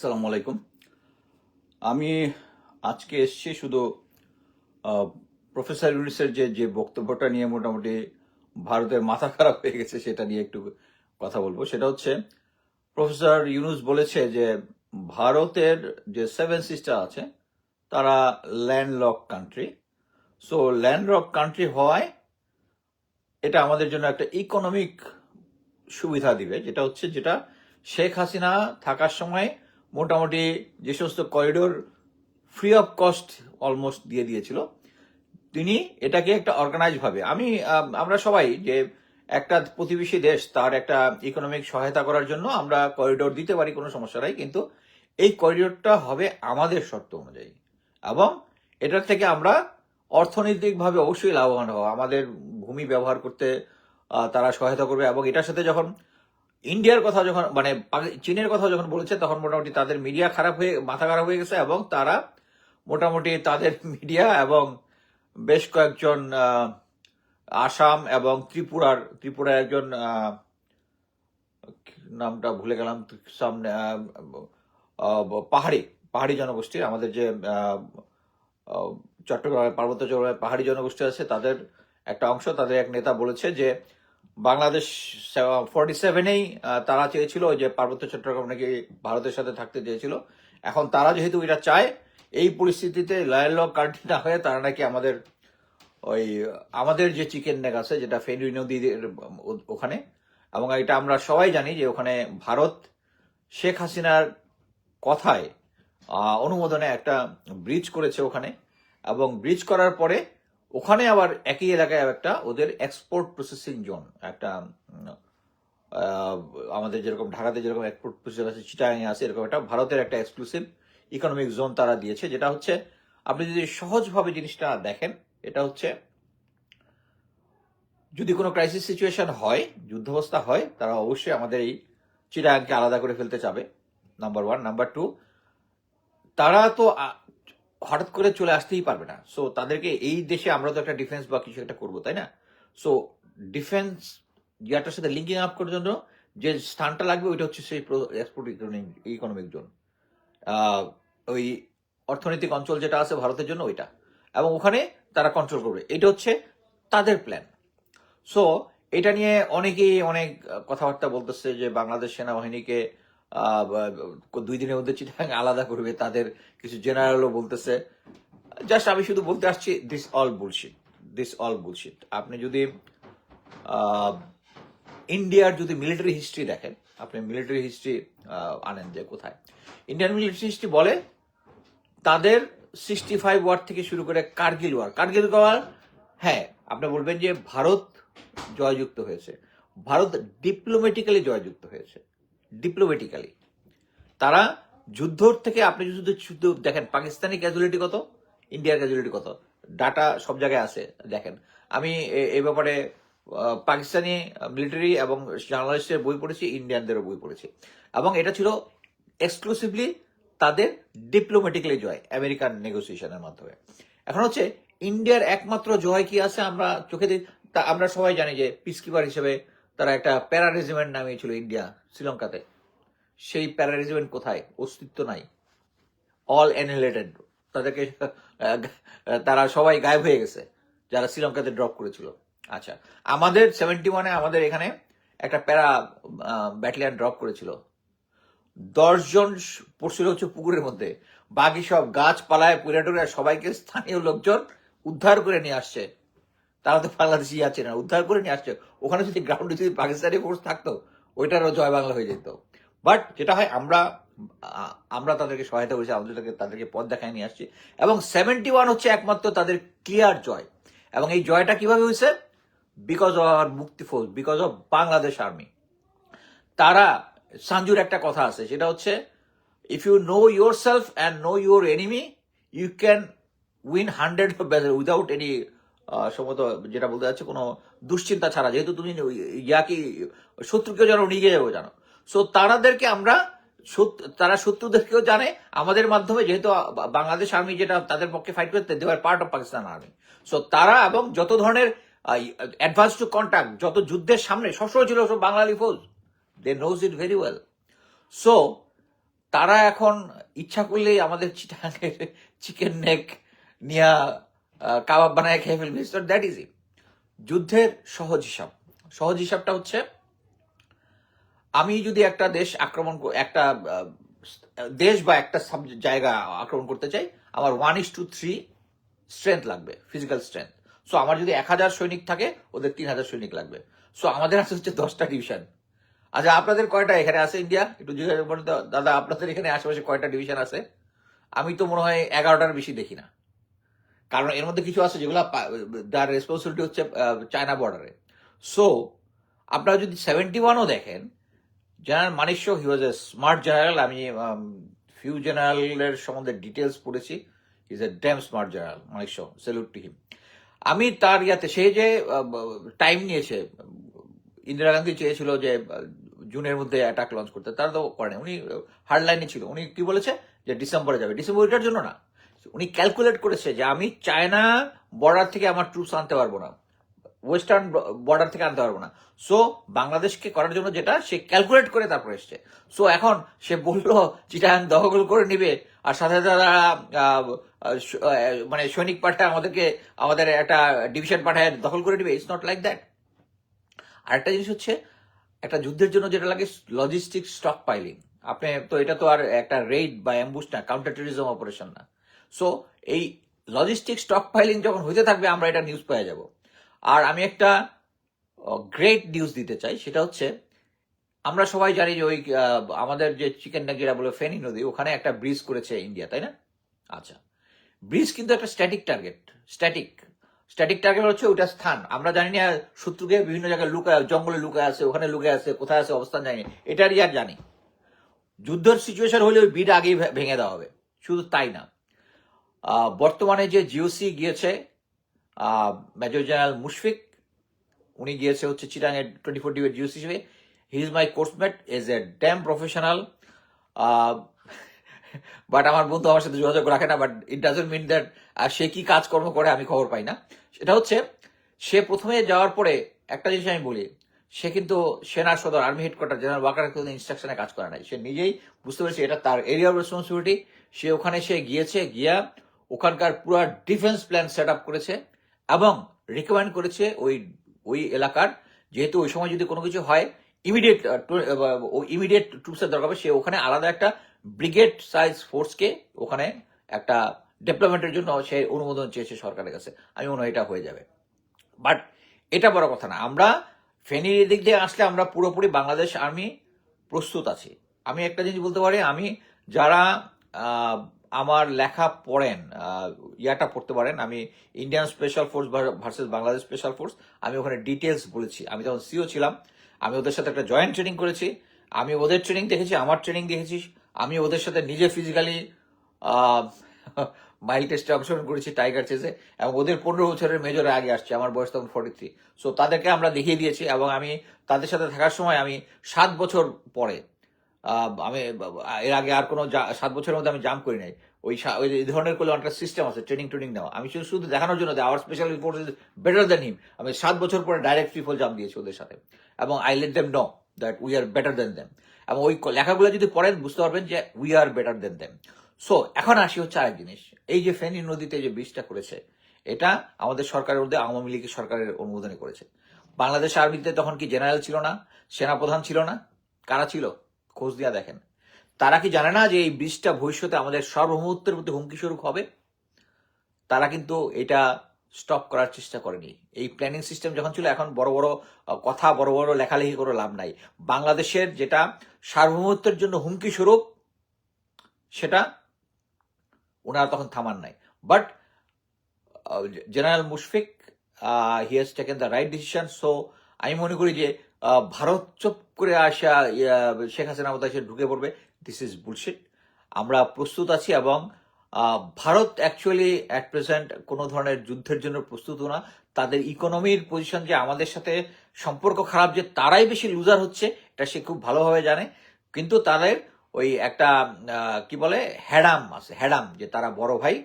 আসসালামু আলাইকুম। আমি আজকে এসেছি শুধু প্রফেসর ইউনিসের যে যে বক্তব্যটা নিয়ে মোটামুটি ভারতের মাথা খারাপ হয়ে গেছে সেটা নিয়ে একটু কথা বলব। সেটা হচ্ছে, প্রফেসর ইউনুস বলেছে যে, ভারতের যে সেভেন সিস্টার আছে, তারা landlock country so landlock country হওয়ায় এটা আমাদের জন্য একটা ইকোনমিক সুবিধা দিবে। যেটা হচ্ছে, যেটা শেখ হাসিনা থাকার সময় মোটামুটি যে সমস্ত corridor free of cost almost দিয়ে দিয়েছিল, তিনি এটাকে একটা অর্গানাইজ ভাবে, আমি আমরা সবাই যে একটা প্রতিবেশী দেশ, তার একটা ইকোনমিক সহায়তা করার জন্য আমরা করিডোর দিতে পারি, কোনো সমস্যা নাই, কিন্তু এই করিডোরটা হবে আমাদের শর্ত অনুযায়ী, এবং এটার থেকে আমরা অর্থনৈতিকভাবে অবশ্যই লাভবান হব, আমাদের ভূমি ব্যবহার করতে তারা সহায়তা করবে, এবং এটার সাথে যখন ইন্ডিয়ার কথা যখন মানে চীনের কথা যখন বলেছে, তখন মোটামুটি তাদের মিডিয়া খারাপ হয়ে, মাথা খারাপ হয়ে গেছে এবং তারা মোটামুটি তাদের মিডিয়া এবং বেশ কয়েকজন আসাম এবং ত্রিপুরার ত্রিপুরার একজন নামটা ভুলে গেলাম, সামনে পাহাড়ি পাহাড়ি জনগোষ্ঠী, আমাদের যে চট্টগ্রামে পার্বত্য চট্টগ্রামে পাহাড়ি জনগোষ্ঠী আছে, তাদের একটা অংশ, তাদের এক নেতা বলেছে যে বাংলাদেশ ফর্টি সেভেনেই তারা চেয়েছিল যে পার্বত্য চট্টগ্রাম নাকি ভারতের সাথে থাকতে চেয়েছিল। এখন তারা যেহেতু এটা চায়, এই পরিস্থিতিতে লয়াল কান্ট্রি না হয়ে তারা নাকি আমাদের ওই, আমাদের যে চিকেন নেক আছে, যেটা ফেনী নদীর ওখানে, এবং এটা আমরা সবাই জানি যে ওখানে ভারত, শেখ হাসিনার কথায় অনুমোদনে একটা ব্রিজ করেছে ওখানে, এবং ব্রিজ করার পরে ওখানে আবার একই এলাকায় একটা ওদের এক্সপোর্ট প্রসেসিং জোন একটা আমাদের যেরকম ঢাকাতে যেরকম এক্সপোর্ট প্রসেসিং আছে, চিটাগাঙে আছে, এরকম একটা ভারতের একটা এক্সক্লুসিভ ইকোনমিক জোন তারা দিয়েছে, যেটা হচ্ছে আপনি যদি সহজভাবে জিনিসটা দেখেন, এটা হচ্ছে যদি কোনো ক্রাইসিস সিচুয়েশন হয়, যুদ্ধাবস্থা হয়, তারা অবশ্যই আমাদের এই চিটাগাংকে আলাদা করে ফেলতে চাবে নাম্বার ওয়ান নাম্বার টু তারা তো হঠাৎ করে চলে আসতেই পারবে না। সো তাদেরকে এই দেশে আমরা তো একটা ডিফেন্স বা কিছু একটা করব, তাই না? সো ডিফেন্স ইয়াটার সাথে লিঙ্কিং আপ করার জন্য যে স্থানটা লাগবে, ওইটা হচ্ছে সেই এক্সপোর্ট ইকোনমিক জোন ওই অর্থনৈতিক অঞ্চল যেটা আছে ভারতের জন্য ওইটা। এবং ওখানে তারা কন্ট্রোল করবে। এটা হচ্ছে তাদের প্ল্যান সো এটা নিয়ে অনেকেই অনেক কথাবার্তা বলতেছে যে বাংলাদেশ সেনাবাহিনীকে দুই দিনের মধ্যে চিটাং আলাদা করবে, তাদের কিছু জেনারেলও বলতেছে। জাস্ট আমি শুধু বলতে আসছি this all bullshit this all bullshit আপনি যদি ইন্ডিয়ার যদি মিলিটারি হিস্ট্রি দেখেন, আপনি মিলিটারি হিস্ট্রি আনেন যে কোথায়। ইন্ডিয়ান মিলিটারি হিস্ট্রি বলে তাদের সিক্সটি ফাইভ ওয়ার থেকে শুরু করে কার্গিল ওয়ার কার্গিল ওয়ার হ্যাঁ আপনি বলবেন যে ভারত জয়যুক্ত হয়েছে। ভারত ডিপ্লোমেটিক্যালি জয়যুক্ত হয়েছে। ডিপ্লোমেটিক্যালি তারা যুদ্ধর থেকে আপনি যদি শুধু দেখেন, পাকিস্তানি ক্যাজুয়ালিটি কত? ইন্ডিয়ার ক্যাজুয়ালিটি কত? ডাটা সব জায়গায় আছে, দেখেন। আমি এই ব্যাপারে পাকিস্তানি মিলিটারি এবং জার্নালিস্টের বই পড়েছি, ইন্ডিয়ানদেরও বই পড়েছি। এবং এটা ছিল এক্সক্লুসিভলি তাদের ডিপ্লোমেটিক্যালি জয়, আমেরিকান নেগোসিয়েশনের মাধ্যমে। এখন হচ্ছে, ইন্ডিয়ার একমাত্র জয় কি আছে আমরা চোখে তা আমরা সবাই জানি যে পিসকিপার হিসেবে তারা একটা প্যারা রেজিমেন্ট নামিয়েছিল ইন্ডিয়া, শ্রীলঙ্কাতে। সেই প্যারা রেজিমেন্ট কোথায়? অস্তিত্ব নাই। অল অ্যানিলেটেড তাদেরকে তারা সবাই গায়েব হয়ে গেছে, যারা শ্রীলঙ্কাতে ড্রপ করেছিল। আচ্ছা আমাদের সেভেন্টি ওয়ানে আমাদের এখানে একটা প্যারা ব্যাটালিয়ান ড্রপ করেছিল। দশজন পড়ছিল হচ্ছে পুকুরের মধ্যে। বাকি সব গাছপালায় পুরে সবাইকে স্থানীয় লোকজন উদ্ধার করে নিয়ে আসছে। তারা তো বাংলাদেশি আছে না, উদ্ধার করে নিয়ে আসছে। ওখানে যদি গ্রাউন্ডে যদি পাকিস্তানি ফোর্স থাকতো, ওইটারও জয় বাংলা হয়ে যেত। বাট যেটা হয়, আমরা আমরা তাদেরকে সহায়তা করেছি আমাদের তাদেরকে- পথ দেখায় নিয়ে আসছি। এবং সেভেন্টি ওয়ান হচ্ছে একমাত্র তাদের ক্লিয়ার জয়। এবং এই জয়টা কীভাবে হয়েছে? Because of our Mukti force because of Bangladesh army তারা সাঞ্জুর একটা কথা আছে, সেটা হচ্ছে if you know yourself and know your enemy you can win hundred without any সম্ভবত যেটা বলতে যাচ্ছে কোনো দুশ্চিন্তা ছাড়া। যেহেতু তুমি ইয়াকে শত্রুকেও জানো নিজেও জানো। সো তারাদেরকে আমরা তারা শত্রুদেরকেও জানে। আমাদের মাধ্যমে যেহেতু বাংলাদেশ আর্মি যেটা তাদের পক্ষে ফাইট করতে they are part of Pakistan army so তারা এবং যত ধরনের অ্যাডভান্স টু কন্ট্যাক্ট যত যুদ্ধের সামনে, সবসময় ছিল সব বাঙালি ফৌজ they knows it very well so তারা এখন ইচ্ছা করলেই আমাদের চিটাঙ্গের চিকেন নেক নিয়া কাবাব বানায় খেয়ে ফেলবে। দ্যাট ইজ যুদ্ধের সহজ হিসাব। সহজ হিসাবটা হচ্ছে, আমি যদি একটা দেশ আক্রমণ একটা দেশ বা একটা জায়গা আক্রমণ করতে চাই, আমার one is two three strength লাগবে ফিজিক্যাল স্ট্রেংথ সো আমার যদি এক হাজার সৈনিক থাকে, ওদের তিন হাজার সৈনিক লাগবে। সো আমাদের আছে হচ্ছে দশটা ডিভিশন আচ্ছা আপনাদের কয়টা এখানে আছে ইন্ডিয়া? একটু জিজ্ঞাসা দাদা, আপনাদের এখানে আশেপাশে কয়টা ডিভিশন আছে? আমি তো মনে হয় এগারোটার বেশি দেখি না। কারণ এর মধ্যে কিছু আছে যেগুলো তার রেসপন্সিবিলিটি হচ্ছে চায়না বর্ডারে সো আপনারা যদি সেভেন্টি ওয়ানও দেখেন general Manekshaw he was a smart general আমি ফিউ জেনারেলের সম্বন্ধে ডিটেলস পড়েছি। Is a damn smart general Manekshaw salute to him আমি তার ইয়াতে, সে যে টাইম নিয়েছে, ইন্দিরা গান্ধী চেয়েছিল যে, জুনের মধ্যে অ্যাটাক লঞ্চ করতে, তারা তো করেনি উনি হার্ড লাইনে ছিল। উনি কি বলেছে? যে ডিসেম্বরে যাবে। ডিসেম্বর এটার জন্য না। উনি ক্যালকুলেট করেছে যে আমি চায়না বর্ডার থেকে আমার ট্রুপস আনতে পারব না। ওয়েস্টার্ন বর্ডার থেকে আনতে পারব না। সো বাংলাদেশকে করার জন্য যেটা, সে ক্যালকুলেট করে তারপর এসছে। সো এখন সে বলল, চিটাং দখল করে নিবে। আর সাথে তারা মানে সৈনিক পাঠায় আমাদেরকে, আমাদের একটা ডিভিশন পাঠায়, দখল করে নিবে। ইটস নট লাইক দ্যাট আরেকটা জিনিস হচ্ছে, একটা যুদ্ধের জন্য যেটা লাগে লজিস্টিক স্টক পাইলিং আপনি, তো এটা তো আর একটা রেড বা অ্যাম্বুস না কাউন্টার টেরিজম অপারেশন না। সো এই লজিস্টিক স্টক ফাইলিং যখন হইতে থাকবে, আমরা এটা নিউজ পেয়ে যাব। আর আমি একটা গ্রেট নিউজ দিতে চাই, সেটা হচ্ছে, আমরা সবাই জানি যে ওই আমাদের যে চিকেন নাগিরা বলে ফেনী নদী, ওখানে একটা ব্রিজ করেছে ইন্ডিয়া তাই না? আচ্ছা ব্রিজ কিন্তু একটা static target static static target হচ্ছে ওটা স্থান। আমরা জানি না শত্রুকে বিভিন্ন জায়গায় লুকায়, জঙ্গলে লুকায় আছে, ওখানে লুকায় আছে, কোথায় আছে, অবস্থান জানি এটারই আর জানি। যুদ্ধের সিচুয়েশন হলে ওই বিট আগেই ভেঙে দেওয়া হবে। শুধু তাই না। বর্তমানে যে জিওসি গিয়েছে মেজর জেনারেল মুশফিক, উনি গিয়েছে হচ্ছে চিরাঙের টোয়েন্টি ফোর ডিবেট জিওসি হিসেবে। He is my coursemate is a damn professional but আমার বন্ধু আমার সাথে যোগাযোগ রাখে না but it doesn't mean that সে কি কাজকর্ম করে আমি খবর পাই না। সেটা হচ্ছে, সে প্রথমে যাওয়ার পরে একটা জিনিস আমি বলি, সে কিন্তু সেনা সদর আর্মি হেডকোয়ার্টার জেনারেল ওয়াকার কোনো ইনস্ট্রাকশনে কাজ করে নাই। সে নিজেই বুঝতে পেরেছে এটা তার এরিয়া অফ রেসপন্সিবিলিটি সে ওখানে সে গিয়েছে, গিয়া ওখানকার পুরো ডিফেন্স প্ল্যান সেট আপ করেছে এবং রিকমেন্ড করেছে ওই ওই এলাকার, যেহেতু ওই সময় যদি কোনো কিছু হয় ইমিডিয়েট ইমিডিয়েট ট্রুপসের দরকার হবে, সে ওখানে আলাদা একটা ব্রিগেড সাইজ ফোর্সকে ওখানে একটা ডেভেলপমেন্টের জন্য সে অনুমোদন চেয়েছে সরকারের কাছে। আমি মনে হয় এটা হয়ে যাবে। বাট এটা বড় কথা না। আমরা ফেনীর এদিক দিয়ে আসলে আমরা পুরোপুরি বাংলাদেশ আর্মি প্রস্তুত আছি। আমি একটা জিনিস বলতে পারি, আমি যারা আমার লেখা পড়েন ইয়াটা পড়তে পারেন। আমি Indian special force versus Bangladesh special force আমি ওখানে ডিটেলস বলেছি। আমি তখন সিও ছিলাম। আমি ওদের সাথে একটা জয়েন্ট ট্রেনিং করেছি। আমি ওদের ট্রেনিং দেখেছি, আমার ট্রেনিং দেখেছি। আমি ওদের সাথে নিজে ফিজিক্যালি মাইল টেস্টে অংশগ্রহণ করেছি টাইগার চেসে এবং ওদের পনেরো বছরের মেজরে আগে আসছে। আমার বয়স তখন ফর্টি থ্রি সো তাদেরকে আমরা দেখিয়ে দিয়েছি এবং আমি তাদের সাথে থাকার সময় আমি সাত বছর পরে আমি, এর আগে আর কোনো সাত বছরের মধ্যে আমি জাম্প করি নাই। ওই ওই ধরনের কোনো একটা সিস্টেম আছে ট্রেনিং ট্রেনিং নেওয়া। আমি শুধু শুধু দেখানোর জন্য our special force is better than him আমি সাত বছর পরে ডাইরেক্ট ফ্রি ফল জাম্প দিয়েছি ওদের সাথে। এবং I let them know that we are better than them এবং ওই লেখাগুলো যদি পড়েন, বুঝতে পারবেন যে we are better than them so এখন আসি হচ্ছে আরেক জিনিস। এই যে ফেনী নদীতে যে বীজটা করেছে, এটা আমাদের সরকারের মধ্যে আওয়ামী লীগের সরকারের অনুমোদনে করেছে। বাংলাদেশ আর্মিতে তখন কি জেনারেল ছিল না? সেনাপ্রধান ছিল না? কারা ছিল? খোঁজ দিয়া দেখেন। তারা কি জানে না যে এই ব্রিজটা ভবিষ্যতে আমাদের সার্বভৌমত্বের প্রতি হুমকি স্বরূপ হবে? তারা কিন্তু এটা স্টপ করার চেষ্টা করেনি। এই প্ল্যানিং সিস্টেম যখন ছিল, এখন বড় বড় কথা, বড় বড় লেখালেখি করে লাভ নাই। বাংলাদেশের যেটা সার্বভৌমত্বের জন্য হুমকি স্বরূপ, সেটা ওনারা তখন থামান নাই। But general Mushfiq he has taken the right decision so আমি মনে করি যে ভারত চুপ করে আসা শেখ হাসিনা মতো এসে ঢুকে পড়বে। দিস ইজ বুলশিট আমরা প্রস্তুত আছি এবং ভারত অ্যাকচুয়ালি অ্যাট প্রেজেন্ট কোনো ধরনের যুদ্ধের জন্য প্রস্তুত না। তাদের ইকোনমির পজিশন যে আমাদের সাথে সম্পর্ক খারাপ যে তারাই বেশি লুজার হচ্ছে, এটা সে খুব ভালোভাবে জানে। কিন্তু তাদের ওই একটা কি বলে, হ্যাডাম আছে, হ্যাডাম, যে তারা বড় ভাই।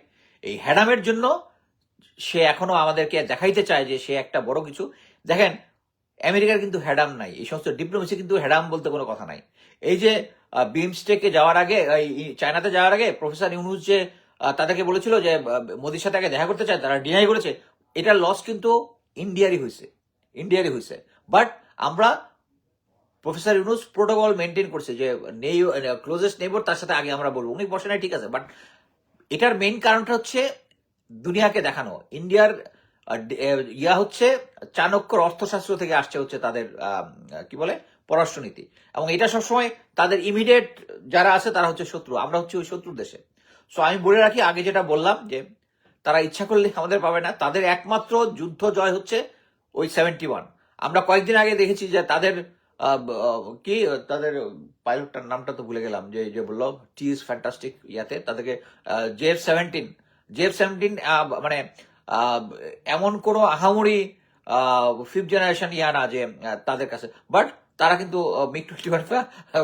এই হ্যাডামের জন্য সে এখনও আমাদেরকে দেখাইতে চায় যে সে একটা বড় কিছু। দেখেন আমেরিকার কিন্তু হ্যাডাম নাই। এই সমস্ত ডিপ্লোমেসি কিন্তু হ্যাডাম বলতে কোনো কথা নাই। এই যে বিমস্টেকে যাওয়ার আগে চায়নাতে যাওয়ার আগে প্রফেসর ইউনুস যে তাদেরকে বলেছিল যে মোদির সাথে আগে দেখা করতে চায়, তারা ডিনাই করেছে। এটার লস কিন্তু ইন্ডিয়ারই হয়েছে। ইন্ডিয়ারই হয়েছে। বাট আমরা প্রফেসর ইউনুস প্রোটোকল মেনটেন করছে যে, নেই ক্লোজেস্ট নেইবর তার সাথে আগে আমরা বলব। উনি বসে নাই, ঠিক আছে। বাট এটার মেইন কারণটা হচ্ছে দুনিয়াকে দেখানো। ইন্ডিয়ার ইয়া হচ্ছে চাণক্যর অর্থশাস্ত্র থেকে আসছে হচ্ছে তাদের কি বলে, পররাষ্ট্রনীতি। এবং এটা সবসময় তাদের ইমিডিয়েট যারা আছে তারা হচ্ছে শত্রু। আমরা হচ্ছে ওই শত্রুর দেশে। সো আমি বলে রাখি, আগে যেটা বললাম যে, তারা ইচ্ছা করলে আমাদের পাবে না। তাদের একমাত্র যুদ্ধ জয় হচ্ছে ওই সেভেন্টি ওয়ান আমরা কয়েকদিন আগে দেখেছি যে তাদের কি, তাদের পাইলটটার নামটা তো ভুলে গেলাম, যে যে বলল টি ইজ ফ্যান্টাস্টিক ইয়াতে, তাদেরকে জেফ সেভেন্টিন জেফ সেভেন্টিন মানে এমন কোনো আহামরি ফিফথ জেনারেশন ইয়া না যে তাদের কাছে। বাট তারা কিন্তু মিগ টোয়েন্টি ওয়ান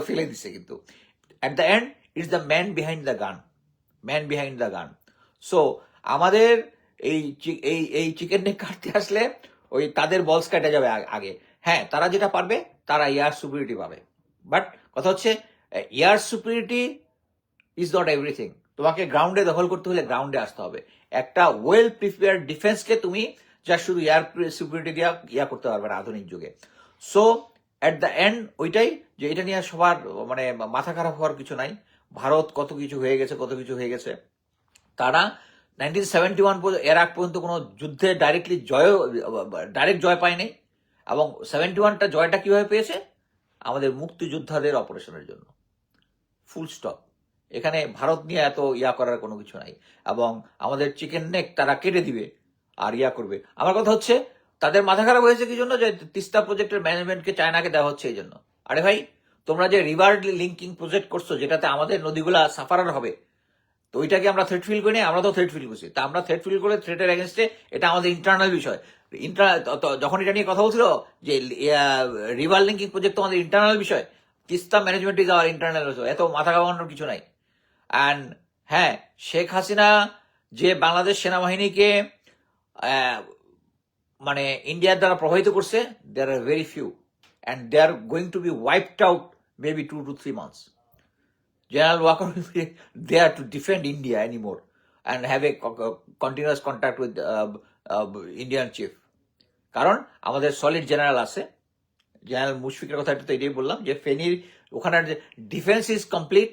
ফেলে দিচ্ছে কিন্তু। At the end it's the man behind the gun man behind the gun so আমাদের এই এই এই চিকেন নেক কাটতে আসলে ওই তাদের বলস কেটে যাবে আগে। হ্যাঁ তারা যেটা পারবে, তারা ইয়ার সুপিরিটি পাবে। বাট কথা হচ্ছে, air superiority is not everything তোমাকে গ্রাউন্ডে দখল করতে হলে গ্রাউন্ডে আসতে হবে। একটা ওয়েল প্রিপেয়ার ডিফেন্সকে তুমি যা শুধু এয়ার সিকিউরিটি দিয়া ইয়া করতে পারবে না আধুনিক যুগে। সো অ্যাট দ্য এন্ড ওইটাই যে এটা নিয়ে সবার মানে মাথা খারাপ হওয়ার কিছু নাই। ভারত কত কিছু হয়ে গেছে, কত কিছু হয়ে গেছে। তারা নাইনটিন সেভেন্টি ওয়ানের আগ পর্যন্ত কোনো যুদ্ধে ডাইরেক্টলি জয় ডাইরেক্ট জয় পায়নি। এবং সেভেন্টি ওয়ানটা জয়টা কীভাবে পেয়েছে? আমাদের মুক্তিযোদ্ধাদের অপারেশনের জন্য। ফুল স্টপ এখানে ভারত নিয়ে এত ইয়া করার কোনো কিছু নাই। এবং আমাদের চিকেন নেক তারা কেটে দিবে আর ইয়া করবে। আমার কথা হচ্ছে, তাদের মাথা খারাপ হয়েছে কি জন্য? যে তিস্তা প্রজেক্টের ম্যানেজমেন্টকে চায়নাকে দেওয়া হচ্ছে এই জন্য। আরে ভাই, তোমরা যে রিভার লিঙ্কিং প্রজেক্ট করছ, যেটাতে আমাদের নদীগুলা সাফারার হবে, তো ওইটাকে আমরা থ্রেট ফিল করি আমরা তো থ্রেট ফিল করছি। তা আমরা থ্রেট ফিল করে থ্রেটের এগেনস্টে এটা আমাদের ইন্টারনাল বিষয়। যখন এটা নিয়ে কথা বলছিল, যে রিভার লিঙ্কিং প্রজেক্ট তো আমাদের ইন্টারনাল বিষয়, Teesta management is our internal বিষয়, এত মাথা কামানোর কিছু নাই। অ্যান্ড হ্যাঁ শেখ হাসিনা যে বাংলাদেশ সেনাবাহিনীকে মানে ইন্ডিয়ার দ্বারা প্রভাবিত করছে there are very few and they are going to be wiped out maybe two two three months General Walker there to defend India anymore and have a co- co- continuous uh, uh, Indian chief. কারণ আমাদের solid general আছে। General মুশফিকের কথা একটু তো এটাই বললাম যে ফেনীর ওখানের যে ডিফেন্স ইজ কমপ্লিট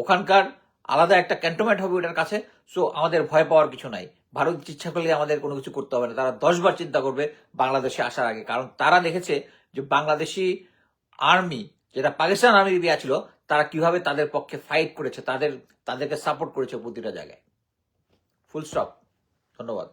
ওখানকার আলাদা একটা ক্যান্টনমেন্ট হবে ওটার কাছে সো আমাদের ভয় পাওয়ার কিছু নাই। ভারত ইচ্ছা করলে আমাদের কোনো কিছু করতে হবে না। তারা দশবার চিন্তা করবে বাংলাদেশে আসার আগে, কারণ তারা দেখেছে যে বাংলাদেশি আর্মি, যেটা পাকিস্তান আর্মি দেওয়া ছিল, তারা কীভাবে তাদের পক্ষে ফাইট করেছে, তাদের, তাদেরকে সাপোর্ট করেছে প্রতিটা জায়গায়। ফুল স্টপ ধন্যবাদ।